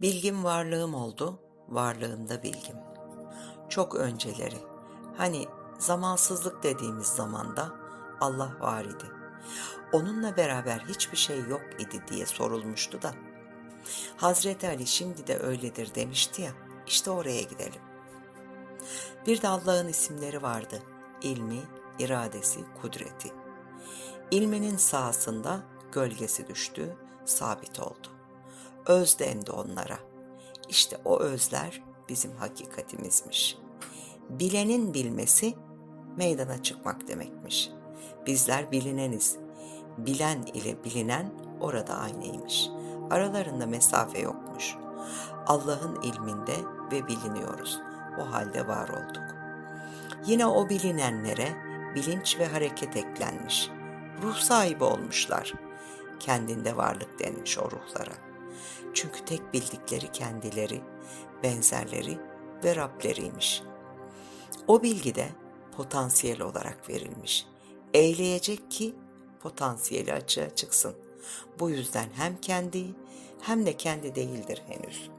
Bilgim varlığım oldu, varlığımda bilgim. Çok önceleri, hani zamansızlık dediğimiz zamanda Allah var idi. Onunla beraber hiçbir şey yok idi diye sorulmuştu da. Hazreti Ali şimdi de öyledir demişti ya, işte oraya gidelim. Bir de Allah'ın isimleri vardı. İlmi, iradesi, kudreti. İlminin sahasında gölgesi düştü, sabit oldu. Öz dendi onlara. İşte o özler bizim hakikatimizmiş. Bilenin bilmesi meydana çıkmak demekmiş. Bizler bilineniz. Bilen ile bilinen orada aynıymış. Aralarında mesafe yokmuş. Allah'ın ilminde ve biliniyoruz. O halde var olduk. Yine o bilinenlere bilinç ve hareket eklenmiş. Ruh sahibi olmuşlar. Kendinde varlık denmiş o ruhlara. Çünkü tek bildikleri kendileri, benzerleri ve Rableriymiş. O bilgi de potansiyel olarak verilmiş. Eyleyecek ki potansiyeli açığa çıksın. Bu yüzden hem kendi hem de kendi değildir henüz.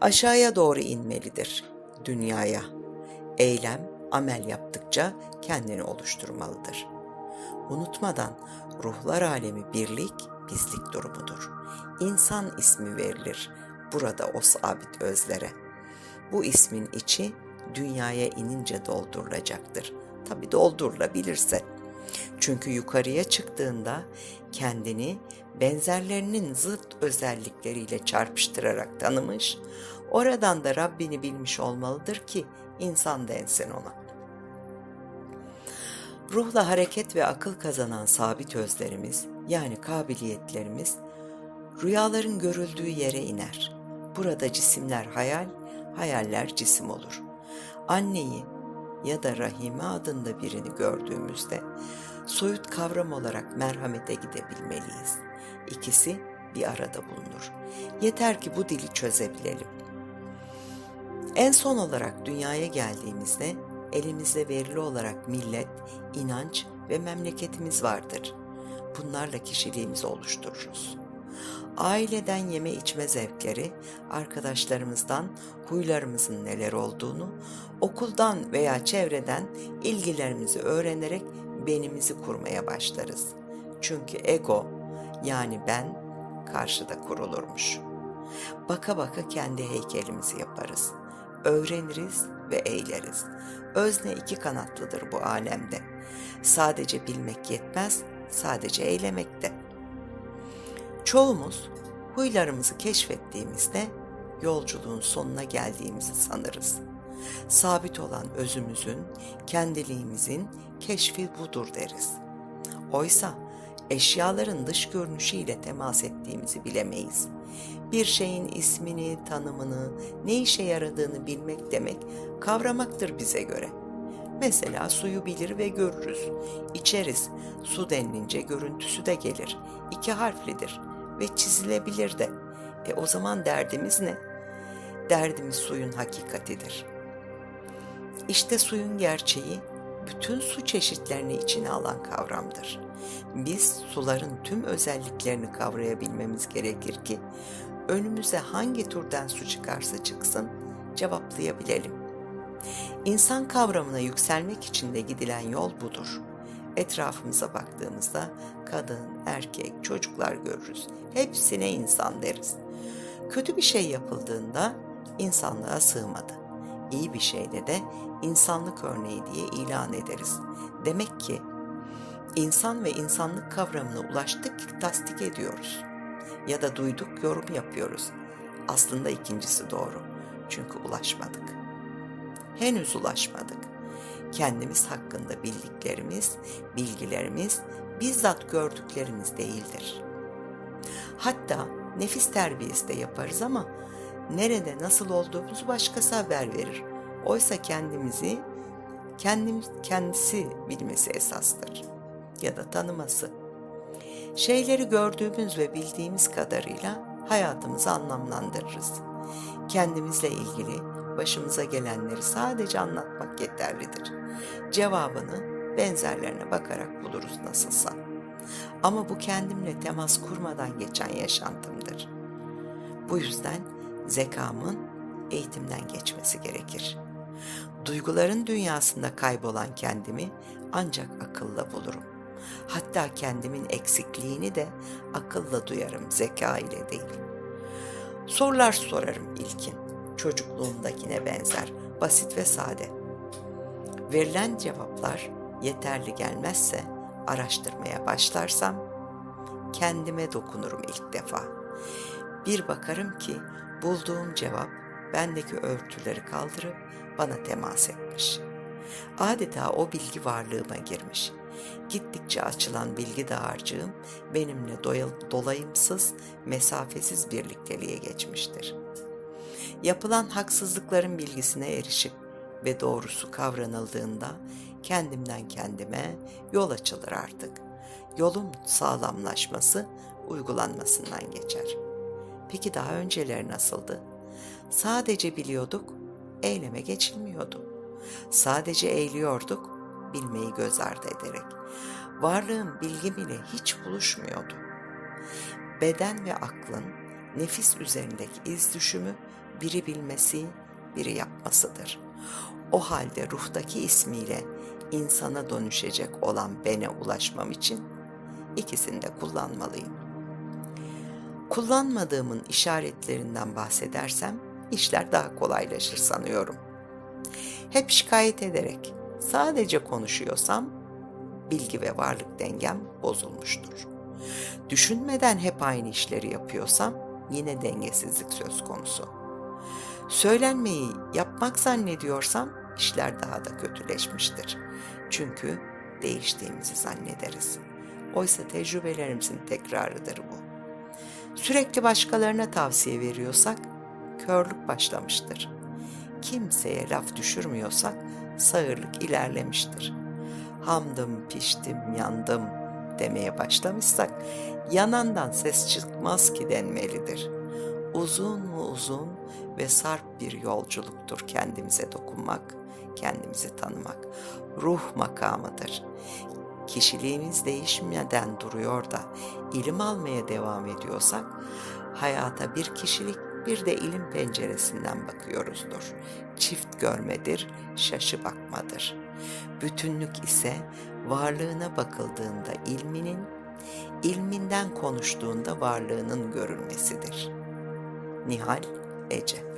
Aşağıya doğru inmelidir dünyaya. Eylem, amel yaptıkça kendini oluşturmalıdır. Unutmadan ruhlar alemi birlik, bizlik durumudur. İnsan ismi verilir burada o sabit özlere. Bu ismin içi dünyaya inince doldurulacaktır. Tabi doldurulabilirse. Çünkü yukarıya çıktığında kendini benzerlerinin zıt özellikleriyle çarpıştırarak tanımış, oradan da Rabbini bilmiş olmalıdır ki insan densin ona. Ruhla hareket ve akıl kazanan sabit özlerimiz yani kabiliyetlerimiz rüyaların görüldüğü yere iner. Burada cisimler hayal, hayaller cisim olur. Anneyi ya da Rahime adında birini gördüğümüzde soyut kavram olarak merhamete gidebilmeliyiz. İkisi bir arada bulunur. Yeter ki bu dili çözebilelim. En son olarak dünyaya geldiğimizde elimizde verili olarak millet, inanç ve memleketimiz vardır. Bunlarla kişiliğimizi oluştururuz. Aileden yeme içme zevkleri, arkadaşlarımızdan huylarımızın neler olduğunu, okuldan veya çevreden ilgilerimizi öğrenerek benimizi kurmaya başlarız. Çünkü ego yani ben karşıda kurulurmuş. Baka baka kendi heykelimizi yaparız. Öğreniriz ve eyleriz. Özne iki kanatlıdır bu alemde. Sadece bilmek yetmez, sadece eylemek de. Çoğumuz huylarımızı keşfettiğimizde yolculuğun sonuna geldiğimizi sanırız. Sabit olan özümüzün, kendiliğimizin keşfi budur deriz. Oysa eşyaların dış görünüşüyle temas ettiğimizi bilemeyiz. Bir şeyin ismini, tanımını, ne işe yaradığını bilmek demek kavramaktır bize göre. Mesela suyu bilir ve görürüz. İçeriz. Su denilince görüntüsü de gelir. İki harflidir ve çizilebilir de. E o zaman derdimiz ne? Derdimiz suyun hakikatidir. İşte suyun gerçeği bütün su çeşitlerini içine alan kavramdır. Biz suların tüm özelliklerini kavrayabilmemiz gerekir ki önümüze hangi türden su çıkarsa çıksın cevaplayabilelim. İnsan kavramına yükselmek için de gidilen yol budur. Etrafımıza baktığımızda kadın, erkek, çocuklar görürüz. Hepsine insan deriz. Kötü bir şey yapıldığında insanlığa sığmadı. İyi bir şeyde de insanlık örneği diye ilan ederiz. Demek ki insan ve insanlık kavramına ulaştık tasdik ediyoruz. Ya da duyduk, yorum yapıyoruz. Aslında ikincisi doğru. Çünkü ulaşmadık. Henüz ulaşmadık. Kendimiz hakkında bildiklerimiz, bilgilerimiz bizzat gördüklerimiz değildir. Hatta nefis terbiyesi de yaparız ama nerede nasıl olduğumuzu başkası haber verir. Oysa kendimizi kendimiz kendisi bilmesi esastır ya da tanıması. Şeyleri gördüğümüz ve bildiğimiz kadarıyla hayatımızı anlamlandırırız. Kendimizle ilgili başımıza gelenleri sadece anlatmak yeterlidir. Cevabını benzerlerine bakarak buluruz nasılsa. Ama bu kendimle temas kurmadan geçen yaşantımdır. Bu yüzden zekamın eğitimden geçmesi gerekir. Duyguların dünyasında kaybolan kendimi ancak akılla bulurum. Hatta kendimin eksikliğini de akılla duyarım, zeka ile değil. Sorular sorarım ilkin. Çocukluğumdakine benzer, basit ve sade. Verilen cevaplar yeterli gelmezse araştırmaya başlarsam kendime dokunurum ilk defa. Bir bakarım ki bulduğum cevap bendeki örtüleri kaldırıp bana temas etmiş. Adeta o bilgi varlığıma girmiş. Gittikçe açılan bilgi dağarcığım benimle dolayımsız, mesafesiz birlikteliğe geçmiştir. Yapılan haksızlıkların bilgisine erişip ve doğrusu kavranıldığında kendimden kendime yol açılır artık. Yolun sağlamlaşması uygulanmasından geçer. Peki daha önceleri nasıldı? Sadece biliyorduk, eyleme geçilmiyordu. Sadece eğliyorduk, bilmeyi göz ardı ederek. Varlığın bilgim ile hiç buluşmuyordu. Beden ve aklın nefis üzerindeki iz düşümü biri bilmesi, biri yapmasıdır. O halde ruhtaki ismiyle insana dönüşecek olan bene ulaşmam için ikisini de kullanmalıyım. Kullanmadığımın işaretlerinden bahsedersem işler daha kolaylaşır sanıyorum. Hep şikayet ederek sadece konuşuyorsam bilgi ve varlık dengem bozulmuştur. Düşünmeden hep aynı işleri yapıyorsam yine dengesizlik söz konusu. Söylenmeyi yapmak zannediyorsam işler daha da kötüleşmiştir. Çünkü değiştiğimizi zannederiz. Oysa tecrübelerimizin tekrarıdır bu. Sürekli başkalarına tavsiye veriyorsak körlük başlamıştır. Kimseye laf düşürmüyorsak sağırlık ilerlemiştir. Hamdım, piştim, yandım demeye başlamışsak yanandan ses çıkmaz ki denmelidir. Uzun mu uzun ve sarp bir yolculuktur kendimize dokunmak, kendimizi tanımak. Ruh makamıdır. Kişiliğimiz değişmeden duruyor da ilim almaya devam ediyorsak hayata bir kişilik bir de ilim penceresinden bakıyoruzdur. Çift görmedir, şaşı bakmadır. Bütünlük ise varlığına bakıldığında ilminin, ilminden konuştuğunda varlığının görülmesidir. Nihal Ece